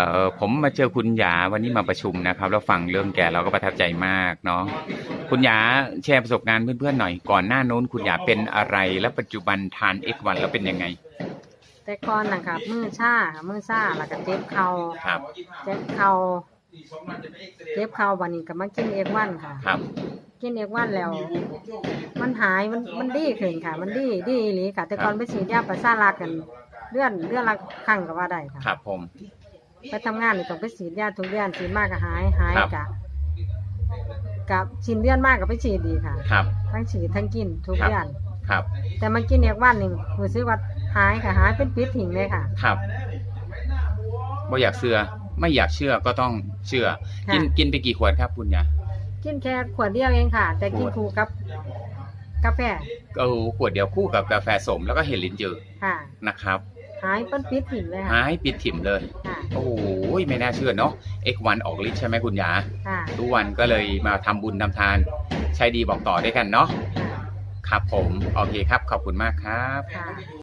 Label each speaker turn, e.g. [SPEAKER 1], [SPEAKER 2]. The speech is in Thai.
[SPEAKER 1] เออผมมาเจอคุณหยาวันนี้มาประชุมนะครับ แล้วฟังเรื่องแกเราก็ประทับใจมากเนาะคุณหยาแชร์ประสบการณ์เพื่อนๆหน่อย ก่อนหน้านู้นคุณหยาเป็นอะไร แล้วปัจจุบันทานเอ็กวันแล้วเป็นยังไง
[SPEAKER 2] แต่ก่อนนะคะมือชาค่ะมือชาแล้วก็เจ็บเข่า
[SPEAKER 1] ครับ
[SPEAKER 2] เจ็บเข่าเจ็บเข่าวันนี้ก็มากินเอกวันค่ะ
[SPEAKER 1] ครับ
[SPEAKER 2] กินเอกวันแล้ว มันหายมันมันดีขึ้นค่ะ มันดีดีอีหลีค่ะ แต่ก่อนไปฉีดยาประสาทรักกันเดือนเดือนละครั้งก็ว่าได้ค่ะ
[SPEAKER 1] ครับผม
[SPEAKER 2] ไปทำงานนี่ต้องไปฉีดยาทุกเดือนฉีดมากก็หายหาย
[SPEAKER 1] ครับ
[SPEAKER 2] กะกับฉีดเดือนมากก็ไปฉีดดีค่ะ
[SPEAKER 1] ครับ
[SPEAKER 2] ทั้งฉีดทั้งกินทุก
[SPEAKER 1] ครับ
[SPEAKER 2] เดือน
[SPEAKER 1] ครับ
[SPEAKER 2] แต่มากินเอกวันนี่รู้สึกว่าหายค่ะหายเป็นปิดถิ่งเลยค่ะ
[SPEAKER 1] ครับบ่อยากเชื่อ ไม่อยากเชื่อก็ต้องเชื่อ กิน
[SPEAKER 2] ค่ะ
[SPEAKER 1] กินไปกี่ขวดครับคุณหยา
[SPEAKER 2] กินแค่ขวดเดียวเองค่ะ แต่กิน
[SPEAKER 1] ขวด
[SPEAKER 2] คู่กับกาแฟ
[SPEAKER 1] เออขวดเดียวคู่กับกาแฟสมแล้วก็เฮลินจือ
[SPEAKER 2] ค่ะ
[SPEAKER 1] นะครับ
[SPEAKER 2] หายเป็นปิดถิ่งเลยค่ะ
[SPEAKER 1] หายปิดถิ่มเลย
[SPEAKER 2] ค่ะ
[SPEAKER 1] โอ้โหไม่น่าเชื่อเนาะ X1 ออกฤทธิ์ใช่ไหมคุณหยา
[SPEAKER 2] ค่ะ
[SPEAKER 1] ทุกวันก็เลยมาทำบุญทำทานใช้ดีบอกต่อด้วยกันเนาะ
[SPEAKER 2] ค่ะ
[SPEAKER 1] ครับผม โอเคครับ ขอบคุณมากครับ
[SPEAKER 2] ค่ะ